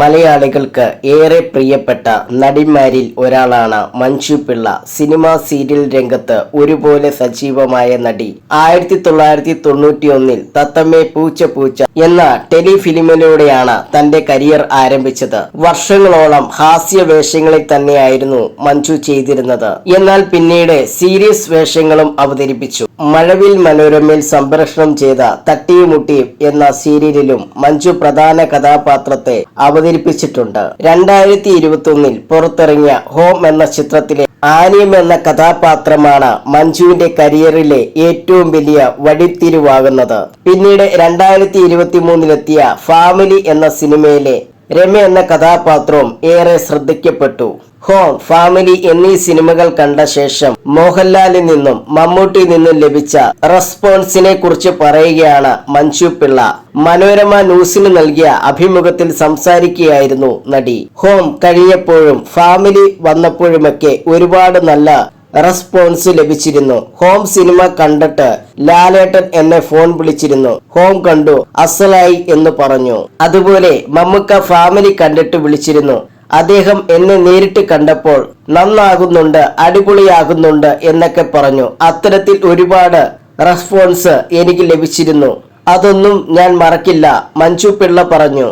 മലയാളികൾക്ക് ഏറെ പ്രിയപ്പെട്ട നടിമാരിൽ ഒരാളാണ് മഞ്ജു പിള്ള. സിനിമ സീരിയൽ രംഗത്ത് ഒരുപോലെ സജീവമായ നടി. ആയിരത്തി തൊള്ളായിരത്തി തൊണ്ണൂറ്റി ഒന്നിൽ തത്തമ്മേ പൂച്ച പൂച്ച എന്ന ടെലിഫിലിമിലൂടെയാണ് തന്റെ കരിയർ ആരംഭിച്ചത്. വർഷങ്ങളോളം ഹാസ്യ വേഷങ്ങളിൽ തന്നെയായിരുന്നു മഞ്ജു ചെയ്തിരുന്നത്. എന്നാൽ പിന്നീട് സീരിയസ് വേഷങ്ങളും അവതരിപ്പിച്ചു. മഴവിൽ മനോരമയിൽ സംപ്രേഷണം ചെയ്ത തട്ടിയും മുട്ടിയും എന്ന സീരിയലിലും മഞ്ജു പ്രധാന കഥാപാത്രത്തെ അവതരിപ്പിച്ചിട്ടുണ്ട്. രണ്ടായിരത്തി ഇരുപത്തി ഒന്നിൽ പുറത്തിറങ്ങിയ ഹോം എന്ന ചിത്രത്തിലെ ആനിയം എന്ന കഥാപാത്രമാണ് മഞ്ജുവിന്റെ കരിയറിലെ ഏറ്റവും വലിയ വഴിത്തിരിവാകുന്നത്. പിന്നീട് രണ്ടായിരത്തി ഇരുപത്തി മൂന്നിലെത്തിയ ഫാമിലി എന്ന സിനിമയിലെ രമ എന്ന കഥാപാത്രവും ഏറെ ശ്രദ്ധിക്കപ്പെട്ടു. ഹോം ഫാമിലി എന്നീ സിനിമകൾ കണ്ട ശേഷം മോഹൻലാലിൽ നിന്നും മമ്മൂട്ടി നിന്നും ലഭിച്ച റെസ്പോൺസിനെ കുറിച്ച് പറയുകയാണ് മഞ്ജു പിള്ള. മനോരമ ന്യൂസിന് നൽകിയ അഭിമുഖത്തിൽ സംസാരിക്കുകയായിരുന്നു നടി. ഹോം കഴിഞ്ഞപ്പോഴും ഫാമിലി വന്നപ്പോഴുമൊക്കെ ഒരുപാട് നല്ല റെസ്പോൺസ് ലഭിച്ചിരുന്നു. ഹോം സിനിമ കണ്ടിട്ട് ലാലേട്ടൻ എന്നെ ഫോൺ വിളിച്ചിരുന്നു. ഹോം കണ്ടു അസലായി എന്ന് പറഞ്ഞു. അതുപോലെ മമ്മുക്ക ഫാമിലി കണ്ടിട്ട് വിളിച്ചിരുന്നു. അദ്ദേഹം എന്നെ നേരിട്ട് കണ്ടപ്പോൾ നന്നാകുന്നുണ്ട് അടിപൊളിയാകുന്നുണ്ട് എന്നൊക്കെ പറഞ്ഞു. അത്തരത്തിൽ ഒരുപാട് റെസ്പോൺസ് എനിക്ക് ലഭിച്ചിരുന്നു. അതൊന്നും ഞാൻ മറക്കില്ല മഞ്ജു പിള്ള പറഞ്ഞു.